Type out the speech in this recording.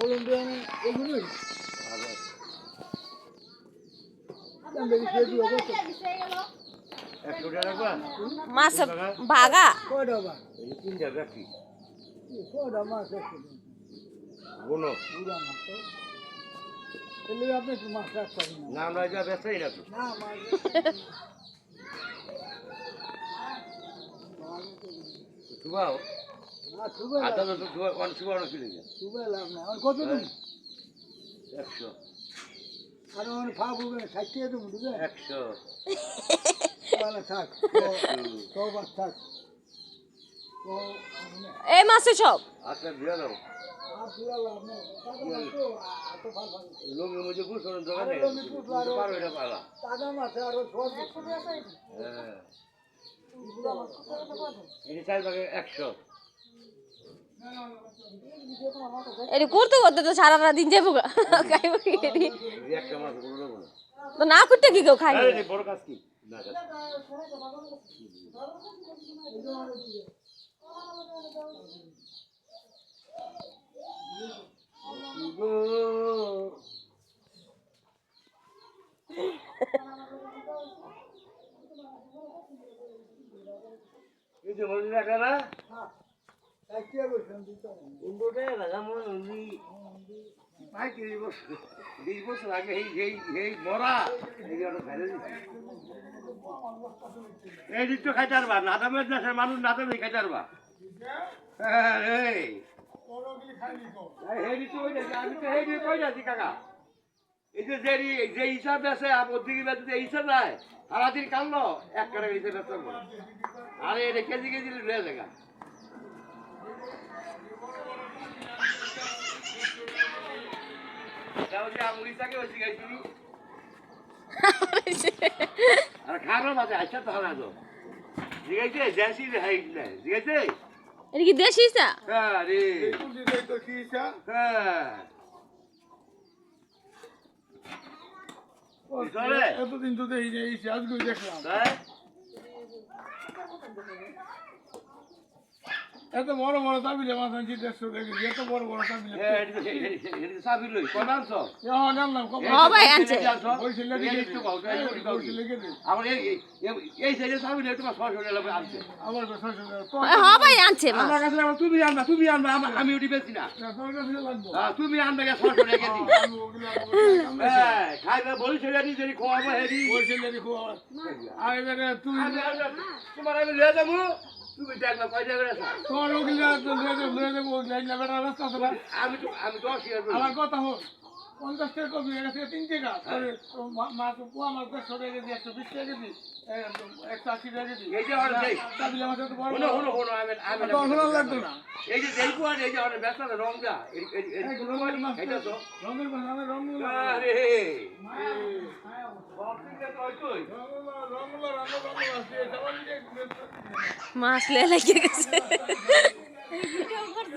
বলুন তো আমি এগুলোই। মাছ ভাগা? কয়টা বা এই তিন কয়টা মাছ একশো গুনো বুড়া মাছ তাহলে আপনি মাছ রাখ না না আমরা যা বেচাই না তো না মাছ শুভাও না শুবে আধা তো শুভা কোন শুভানো কিনে যায় শুবে লাভ না। আর কত দিন? একশো। আর আমার ফা বুবে ষাটটিয়ে দেবো বুঝবে একশো। থাক তো বাস থাক। এই মাছে সব? আচ্ছা দিয়ে দাও। দোকানে। পারো এটা পালা। টাকা মাছ আরও হ্যাঁ এটি চার ভাগে একশো। এটি করতে করতে তো সারা রাত দিন যাব খাইবো কি এটি? তো না করতে কি কেউ খাই এই যে মনে রাখা না এই যে যে হিসাব আছে যে হিসাব নাই, সারাদিন কামলো এক হিসাব আরে কেজি কেজি রয়ে দেখা আর খারাপ আছে আচ্ছা তো হারা তো জিগাইছে জ্যাসি হাই না জিগাইছে এটা কি দেশি চা? হ্যাঁ? হ্যাঁ। এতদিন তো দেখলাম। এত বড় বড় তাবিলে মাছ আনছি দেড়শো দেখি এত বড় বড় হ্যাঁ কোন আনছ এখন জানলাম কবে হ্যাঁ ভাই, আনছে। বলি আমার এই সাইডে সাবি লই তোমার ছশো টাকা আনছে। আমার তো হ্যাঁ ভাই আনছে আমার কাছে তুমি আনবা তুমি আনবা আমা- আমি উঠি বেশি না। হ্যাঁ, তুমি আনবে গে ছশো টাকা কেজি আমি ওগুলো আমি হ্যাঁ খাইবে বলি সেটা নিজেরই খাওয়াবো হেরি। বলছিল দেখো আর এবারে আমি- তোমার আমি লিয়ে যাব। তুমি দেখবে কয় টাকা আছে? তোর ওগুলো লয়ে রাস্তা আমি তো আমি দশ আমার কথা হল। পঞ্চাশ টাকা কবি গেছে। তিন টাকা মাছ পোয়া মাছ দেড়শো টাকা কেজি একশো বিশ টাকা কেজি। একশো আশি টাকা কেজি। এই আমার মাছ তো বড় লাগতো না। এই যে এই ব্যস্ত রঙের মাছ রঙের আমার রঙগুলো আরে। লে গেছে।